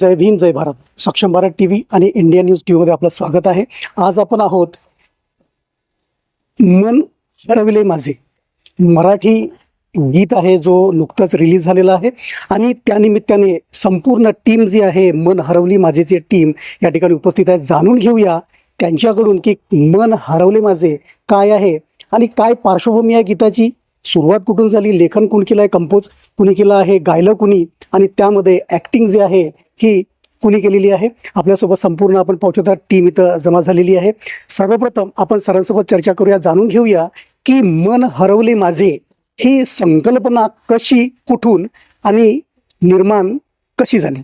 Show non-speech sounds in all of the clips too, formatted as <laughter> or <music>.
जय भीम जय Bharat. Saksham Bharat T V आणि India news T व्हीमध्ये आपलं स्वागत आहे. आज आपण आहोत मन हरविले माझे. मराठी गीत आहे जो नुकताच रिलीज झालेला आहे आणि त्यानिमित्ताने संपूर्ण टीम जी आहे मन हरवली माझेची टीम या ठिकाणी उपस्थित आहे. जाणून घेऊया त्यांच्याकडून की मन हरवले माझे काय आहे आणि काय पार्श्वभूमी आहे गीताची. सुरुवात कुठून झाली? लेखन कोण केलं आहे कंपोज कुणी केलं आहे? गायलं कुणी? आणि त्यामध्ये ॲक्टिंग जी आहे ही कुणी केलेली आहे? आपल्यासोबत संपूर्ण आपण पाहू टीम इथं जमा झालेली आहे. सर्वप्रथम आपण सरांसोबत चर्चा करूया जाणून घेऊया की मन हरवले माझे ही संकल्पना कशी कुठून आणि निर्माण कशी झाली?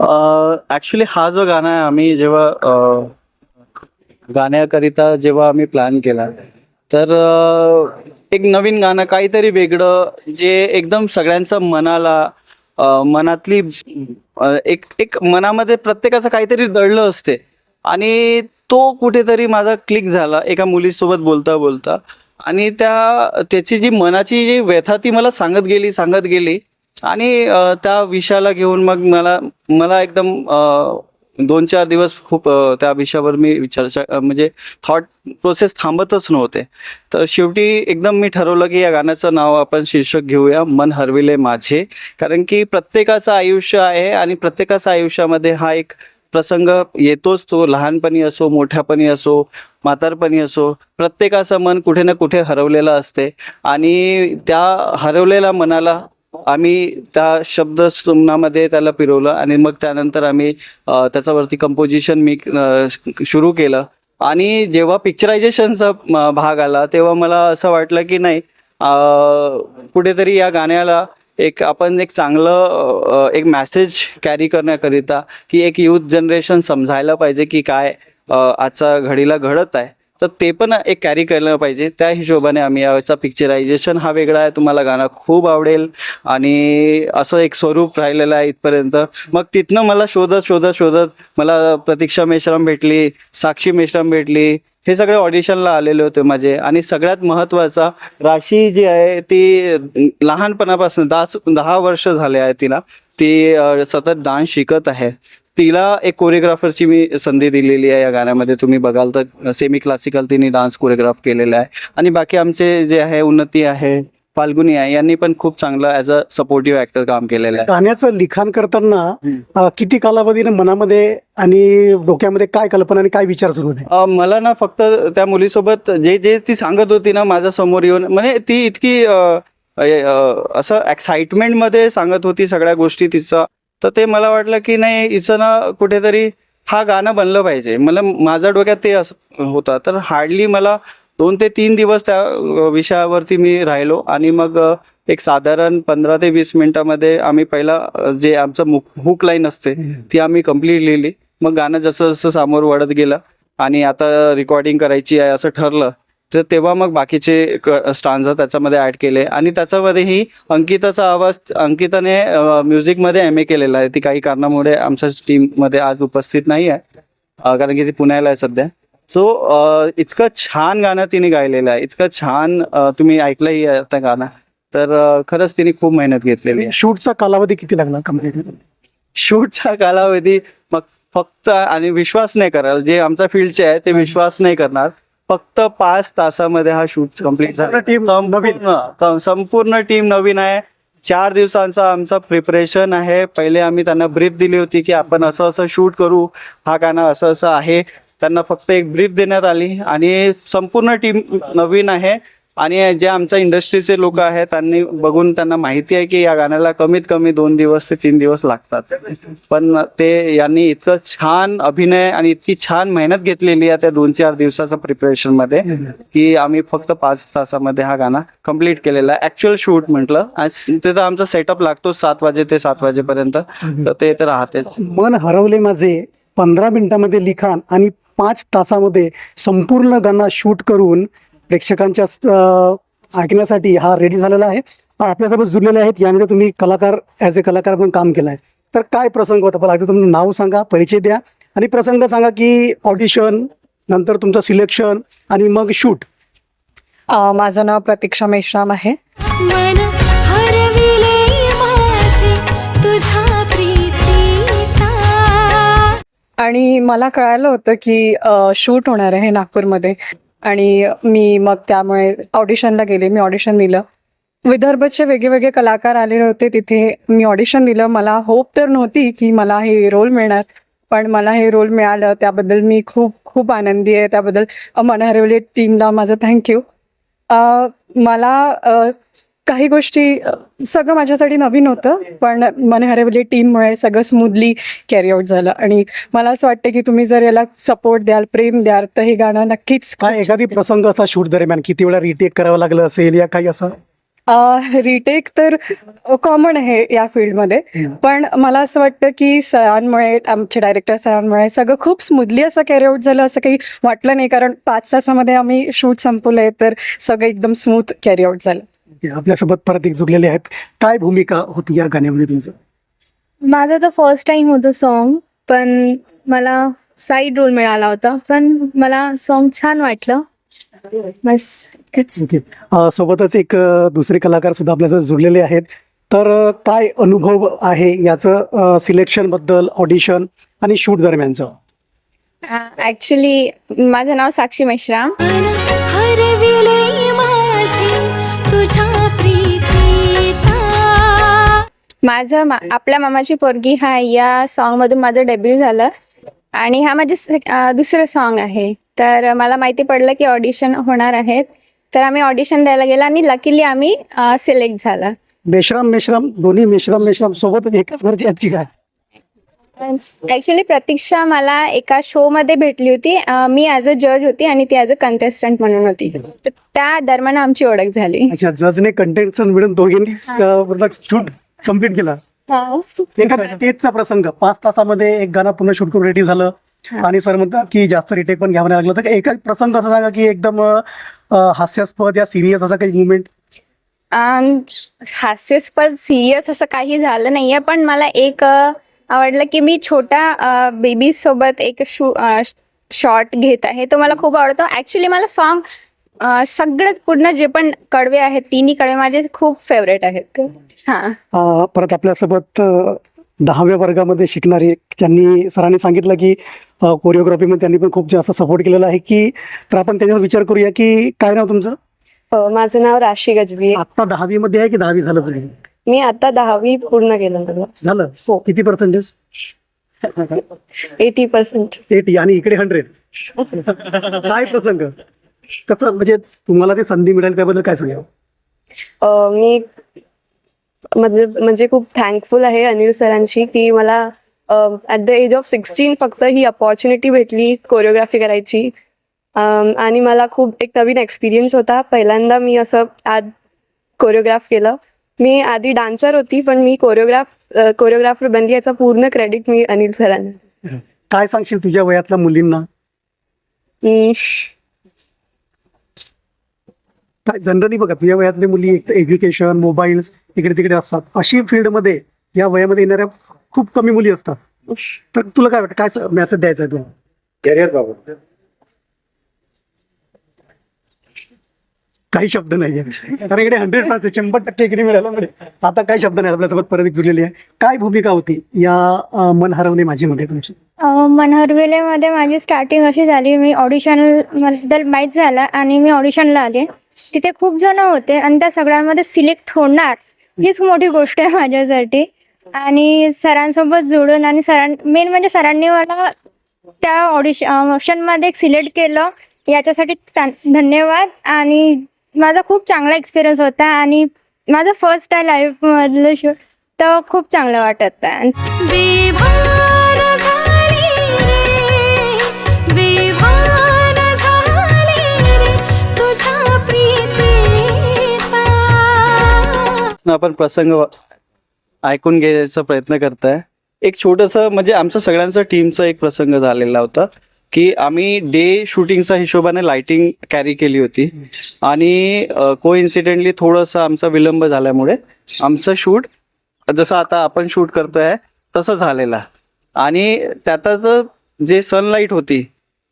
ऍक्च्युली हा जो गाणं आहे आम्ही जेव्हा गाण्याकरिता जेव्हा आम्ही प्लॅन केला तर एक नवीन गाणं काहीतरी वेगळं जे एकदम सगळ्यांचं मनाला मनातली एक एक मनामध्ये प्रत्येकाचं काहीतरी दडलं असते. आणि तो कुठेतरी माझा क्लिक झाला एका मुलीसोबत बोलता बोलता आणि त्या त्याची जी मनाची जी व्यथा ती मला सांगत गेली सांगत गेली. आणि अ, त्या विषयाला घेऊन मग मला मला एकदम अ, दोन चार दिवस खूप अ, त्या विषयावर मी चर्चा अ, म्हणजे थॉट प्रोसेस थांबतच नव्हते. तर शेवटी एकदम मी ठरवलं की या गाण्याचं नाव आपण शीर्षक घेऊया मन हरविले माझे. कारण की प्रत्येकाचं आयुष्य आहे आणि प्रत्येकाच्या आयुष्यामध्ये हा एक प्रसंग येतोच तो. लहानपणी असो मोठ्यापणी असो म्हातारपणी असो प्रत्येकाचं मन कुठे ना कुठे हरवलेलं असते. आणि त्या हरवलेल्या मनाला आम्ही त्या शब्द सुमनामध्ये त्याला फिरवलं आणि मग त्यानंतर आम्ही त्याच्यावरती कंपोजिशन मी सुरू केलं. आणि जेव्हा पिक्चरायझेशनचा भाग आला तेव्हा मला असं वाटलं की नाही कुठेतरी या गाण्याला एक आपण एक चांगलं एक मॅसेज कॅरी करण्याकरिता की एक यूथ जनरेशन समजायला पाहिजे की काय आजचा आजच्या घडीला घडत आहे. तर ते पण एक कॅरी केलं पाहिजे. त्या हिशोबाने आम्ही याचा पिक्चरायझेशन हा वेगळा आहे. तुम्हाला गाणं खूप आवडेल. आणि असं एक स्वरूप राहिलेलं आहे इथपर्यंत. मग तिथनं मला शोधत शोधत शोधत मला प्रतीक्षा मेश्राम भेटली साक्षी मेश्राम भेटली. हे सगळे ऑडिशनला आलेले होते माझे. आणि सगळ्यात महत्त्वाचा राशी जी आहे ती लहानपणापासून दहा दहा वर्ष झाले आहे तिला. ती सतत डान्स शिकत आहे. तिला एक कोरिओग्राफरची मी संधी दिलेली आहे या गाण्यामध्ये. तुम्ही बघाल तर सेमी क्लासिकल तिने डान्स कोरिओग्राफ केलेला आहे. आणि बाकी आमचे जे आहे उन्नती आहे फाल्गुनी आहे यांनी पण खूप चांगलं ॲज अ सपोर्टिव्ह ॲक्टर काम केलेलं आहे. गाण्याचं लिखाण करताना किती कालावधीनं मनामध्ये आणि डोक्यामध्ये काय कल्पना आणि काय विचार सुरू होते? मला ना फक्त त्या मुलीसोबत जे जे ती सांगत होती ना माझ्यासमोर येऊन म्हणजे ती इतकी असं एक्साइटमेंटमध्ये सांगत होती सगळ्या गोष्टी तिचं. तर ते मला वाटलं की नाही हिचं ना कुठेतरी हा गाणं बनलं पाहिजे. मला माझ्या डोक्यात ते असं होतं. तर हार्डली मला दोन ते तीन दिवस त्या विषयावरती मी राहिलो आणि मग एक साधारण पंधरा ते वीस मिनिटामध्ये आम्ही पहिला जे आमचं हुक लाईन असते ती आम्ही कंप्लीट लिहिली. मग गाणं जसं जसं समोर वाढत गेलं आणि आता रेकॉर्डिंग करायची आहे असं ठरलं तर तेव्हा मग बाकीचे स्टांजा त्याच्यामध्ये ॲड केले. आणि त्याच्यामध्येही अंकिताचा आवाज अंकिताने म्युझिकमध्ये एम ए केलेला आहे. ती काही कारणामुळे आमच्या टीममध्ये आज उपस्थित नाही आहे. कारण की ती पुण्याला आहे सध्या. सो इतकं छान गाणं तिने गायलेलं आहे. इतकं छान तुम्ही ऐकलंही आहे त्या गाणं. तर खरंच तिने खूप मेहनत घेतलेली आहे. शूटचा कालावधी किती लागला कंप्लीट शूटचा कालावधी मग फक्त आणि विश्वास नाही कराल जे आमच्या फील्डचे आहे ते विश्वास नाही करणार. फक्त पाच तासामध्ये हा शूट कंप्लीट झाला. संपूर्ण टीम नवीन. आहे. चार दिवसांचा आमचा प्रिपरेशन आहे. पहिले आम्ही त्यांना ब्रीफ दिली होती की आपण असं असं शूट करू. हा गाणं असं असं आहे. त्यांना फक्त एक ब्रीफ देण्यात आली. आणि संपूर्ण टीम नवीन आहे. आणि जे आमच्या इंडस्ट्रीचे लोक आहेत त्यांनी बघून त्यांना माहिती आहे की या गाण्याला कमीत कमी दोन दिवस ते तीन दिवस लागतात. पण ते यांनी इतकं छान अभिनय आणि इतकी छान मेहनत घेतलेली आहे त्या दोन चार दिवसाच्या प्रिपरेशनमध्ये की आम्ही फक्त पाच तासामध्ये हा गाणं कंप्लीट केलेला आहे. ऍक्च्युअल शूट म्हटलं. आणि तिथं आमचा सेटअप लागतो सात वाजे ते सात वाजेपर्यंत. तर ते तर राहतेच. मन हरवले माझे. पंधरा मिनिटामध्ये लिखाण आणि पाच तासामध्ये संपूर्ण गाणं शूट करून प्रेक्षकांच्या ऐकण्यासाठी हा रेडी झालेला आहे. आपल्यासोबत जुळलेले आहेत. यामध्ये तुम्ही कलाकार ॲज अ कलाकार पण काम केलं आहे तर काय प्रसंग होता? पहिला अगदी तुमचं नाव सांगा परिचय द्या. आणि प्रसंग सांगा की ऑडिशन नंतर तुमचं सिलेक्शन आणि मग शूट माझं नाव प्रतीक्षा मेश्राम आहे. आणि मला कळालं होतं की शूट होणार आहे नागपूरमध्ये. आणि मी मग त्यामुळे ऑडिशनला गेले. मी ऑडिशन दिलं. विदर्भचे वेगवेगळे कलाकार आलेले होते. तिथे मी ऑडिशन दिलं. मला होप तर नव्हती की मला हे रोल मिळणार पण मला हे रोल मिळालं. त्याबद्दल मी खूप खूप आनंदी आहे. त्याबद्दल मन हरवले टीमला माझं थँक्यू मला काही गोष्टी सगळं माझ्यासाठी नवीन होतं पण मन हरवली टीममुळे सगळं स्मूथली कॅरी आउट झालं. आणि मला असं वाटतं की तुम्ही जर याला सपोर्ट द्याल प्रेम द्याल तर हे गाणं नक्कीच काय एखादी प्रसंग असा शूट दरम्यान किती वेळा रिटेक करावं लागलं असेल या काही असं? रिटेक तर कॉमन आहे या फील्डमध्ये पण मला असं वाटतं की सरांमुळे आमचे डायरेक्टर सरांमुळे सगळं खूप स्मूथली असं कॅरी आउट झालं असं काही वाटलं नाही. कारण पाच तासामध्ये आम्ही शूट संपवलंय तर सगळं एकदम स्मूथ कॅरी आउट झालं. आपल्यासोबत परत एक जुळलेले आहेत. काय भूमिका होती या गाण्यामध्ये तुमचं? माझं तर फर्स्ट टाइम होतं सॉन्ग पण मला साईड रोल मिळाला होता. पण मला सॉन्ग छान वाटलं. बस इतकंच. ओके अ, सोबतच एक अ, दुसरे कलाकार सुद्धा आपल्यासोबत जुळलेले आहेत. तर अ, काय अनुभव आहे याचं सिलेक्शनबद्दल ऑडिशन आणि शूट दरम्यानचं? ॲक्च्युली माझं नाव साक्षी मेश्राम. हरविले माझं मा आपल्या मामाची पोरगी हा या सॉन्गमधून माझं डेब्यू झालं. आणि हा माझे दुसरं सॉन्ग आहे. तर मला माहिती पडलं की ऑडिशन होणार आहेत. तर आम्ही ऑडिशन द्यायला गेलो आणि लकीली आम्ही सिलेक्ट झाला. मेश्राम मेश्राम दोन्ही मेश्राम मेश्राम सोबत एकाच घरची आहेत की काय? ऍक्च्युली प्रतीक्षा मला एका शो मध्ये भेटली होती. अं, मी ॲज अ जज होती आणि ती ॲज अ कंटेस्टंट म्हणून होती. तर त्या दरम्यान आमची ओळख झाली. अच्छा जजने कंटेंट मिळून दोघांनी शूट कंप्लीट केला. एखाद्या स्टेजचा प्रसंग पाच तासामध्ये एक गाणं पुन्हा शूट करून रेडी झालं. आणि सर म्हणतात की जास्त रिटेक पण घ्यावं नाही लागलं. तर एका प्रसंग असा सांगा की एकदम अ, हास्यास्पद या सिरियस असा काही मुवमेंट अं, हास्यास्पद सिरियस असं काही झालं नाहीये. पण मला एक अं, आवडलं की मी छोट्या बेबी सोबत एक शू शॉट घेत आहे. तो मला खूप आवडतो. ऍक्च्युली मला सॉन्ग सगळं पूर्ण जे पण कडवे आहेत तिन्ही कडवे माझे खूप फेवरेट आहेत. हा. परत आपल्यासोबत दहाव्या वर्गामध्ये शिकणारे त्यांनी सरांनी सांगितलं की कोरिओग्राफीमध्ये त्यांनी पण खूप जास्त सपोर्ट केलेला आहे की तर आपण त्याच्यावर विचार करूया की काय नाव तुमचं? अ, माझं नाव राशी गजबी आहे. आता दहावीमध्ये आहे की दहावी झालं मी आता दहावी पूर्ण केलं माझं झालं? हो. किती पर्सेंटेज एटी पर्सेंट एटी आणि इकडे हंड्रेड काय प्रसंग? कसं म्हणजे तुम्हाला ती संधी मिळाली त्याबद्दल काय सांगा मी म्हणजे म्हणजे खूप थँकफुल आहे अनिल सरांची की मला at the age of sixteen फक्त ही अपॉर्च्युनिटी भेटली कोरिओग्राफी करायची. आणि मला खूप एक नवीन एक्सपिरियन्स होता. पहिल्यांदा मी असं आज कोरिओग्राफ केलं. मी आधी डान्सर होती पण मी कोरिओग्राफ कोरिओग्राफर बनली याचा पूर्ण क्रेडिट मी अनिल सरांना. काय सांगशील तुझ्या वयातल्या मुलींना? जनरली बघा तुझ्या वयातल्या मुली एज्युकेशन मोबाईल्स इकडे तिकडे असतात. अशी फील्डमध्ये या वयामध्ये येणाऱ्या खूप कमी मुली असतात. तर तुला काय वाटतं काय मेसेज द्यायचा आहे तुला? कॅरियर बाबत काही शब्द नाही तर इकडे हंड्रेड पर्सेंट शंभर टक्के इकडे मिळाला म्हणजे आता काही शब्द नाही आपल्यासोबत परत एक जुळलेली आहे. काय भूमिका होती या मन हरवणे माझी मध्ये तुमची? मनहरवेलेमध्ये माझी स्टार्टिंग अशी झाली. मी ऑडिशनबद्दल माहीत झालं आणि मी ऑडिशनला आले. तिथे खूप जण होते आणि त्या सगळ्यांमध्ये सिलेक्ट होणार हीच मोठी गोष्ट आहे माझ्यासाठी. आणि सरांसोबत जुळून आणि सरां मेन म्हणजे सरांनी मला त्या ऑडिशन ऑप्शनमध्ये सिलेक्ट केलं. याच्यासाठी धन्यवाद. आणि माझा खूप चांगला एक्सपिरियन्स होता आणि माझं फर्स्ट आहे लाईफमधलं शो तर खूप चांगलं वाटत आपण प्रसंग ऐकून घ्यायचा प्रयत्न करताय. एक छोटस म्हणजे आमचं सगळ्यांचा टीमचा एक प्रसंग झालेला होता. की आम्ही डे शूटिंगच्या हिशोबाने लाइटिंग कॅरी केली होती. आणि को इन्सिडेंटली थोडंसं आमचा विलंब झाल्यामुळे आमचं शूट जसं आता आपण शूट करतोय तसं झालेला. आणि त्यातच जे सनलाईट होती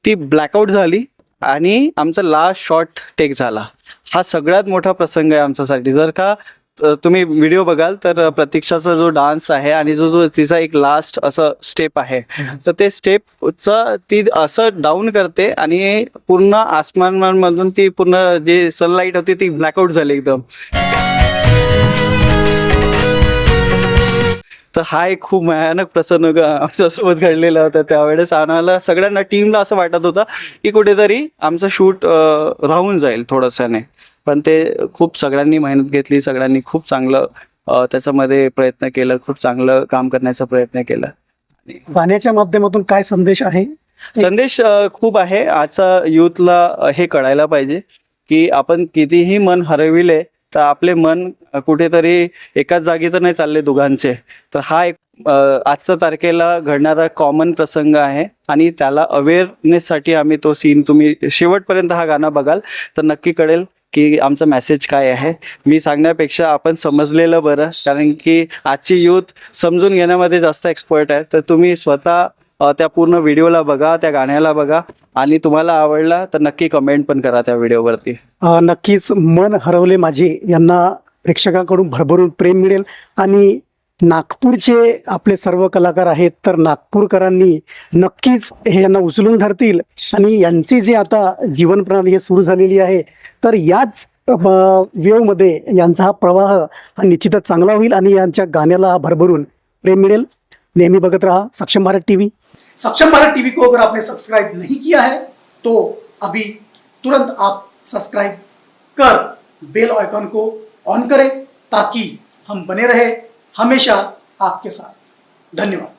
ती ब्लॅकआउट झाली आणि आमचा लास्ट शॉट टेक झाला. हा सगळ्यात मोठा प्रसंग आहे आमच्यासाठी. जर का तुम्ही व्हिडिओ बघाल तर प्रतीक्षाचा जो डान्स आहे आणि जो जो तिचा एक लास्ट असं स्टेप आहे <laughs> तर ते स्टेपचं ती असं डाऊन करते आणि पूर्ण आसमानमधून ती पूर्ण जे सनलाईट होती ती ब्लॅकआउट झाली एकदम. तर हा एक खूप भयानक प्रसंग आमच्यासोबत घडलेला होता त्यावेळेस. आम्हाला सगळ्यांना टीमला असं वाटत होतं की कुठेतरी आमचं शूट राहून जाईल थोडंसं पण ते खूप सगळ्यांनी मेहनत घेतली सगळ्यांनी खूप चांगलं त्याच्यामध्ये प्रयत्न केलं खूप चांगलं काम करण्याचा प्रयत्न केला. गाण्याच्या माध्यमातून काय संदेश आहे? संदेश खूप आहे. आजचा युथला हे कळायला पाहिजे की आपण कितीही मन हरविले तर आपले मन कुठेतरी एकाच जागी तर नाही चालले दोघांचे. तर हा एक आजच्या तारखेला घडणारा कॉमन प्रसंग आहे आणि त्याला अवेअरनेससाठी आम्ही तो सीन तुम्ही शेवटपर्यंत हा गाणं बघाल तर नक्की कळेल. की आमचा मेसेज काय आहे? मी सांगण्यापेक्षा आपण समजलेलं बरं कारण की आजची यूथ समजून घेण्यामध्ये जास्त एक्सपर्ट आहे. तर तुम्ही स्वतः त्या पूर्ण व्हिडिओला बघा त्या गाण्याला बघा आणि तुम्हाला आवडला तर नक्की कमेंट पण करा त्या व्हिडिओवरती. नक्कीच मन हरवले माझे. यांना प्रेक्षकांकडून भरभरून प्रेम मिळेल. आणि नागपूरचे आपले सर्व कलाकार आहेत तर नागपूरकरांनी नक्कीच हे यांना उचलून धरतील. आणि यांची जी आता जीवन प्रणाली हे सुरू झालेली आहे तर याच वेवमध्ये यांचा हा प्रवाह हा निश्चितच चांगला होईल आणि यांच्या गाण्याला भरभरून प्रेम मिळेल. नेहमी बघत रहा सक्षम भारत टीव्ही. सक्षम भारत टीवी को अगर आपने सब्सक्राइब नहीं किया है तो अभी तुरंत आप सब्सक्राइब कर बेल आइकन को ऑन करें ताकि हम बने रहे हमेशा आपके साथ। धन्यवाद।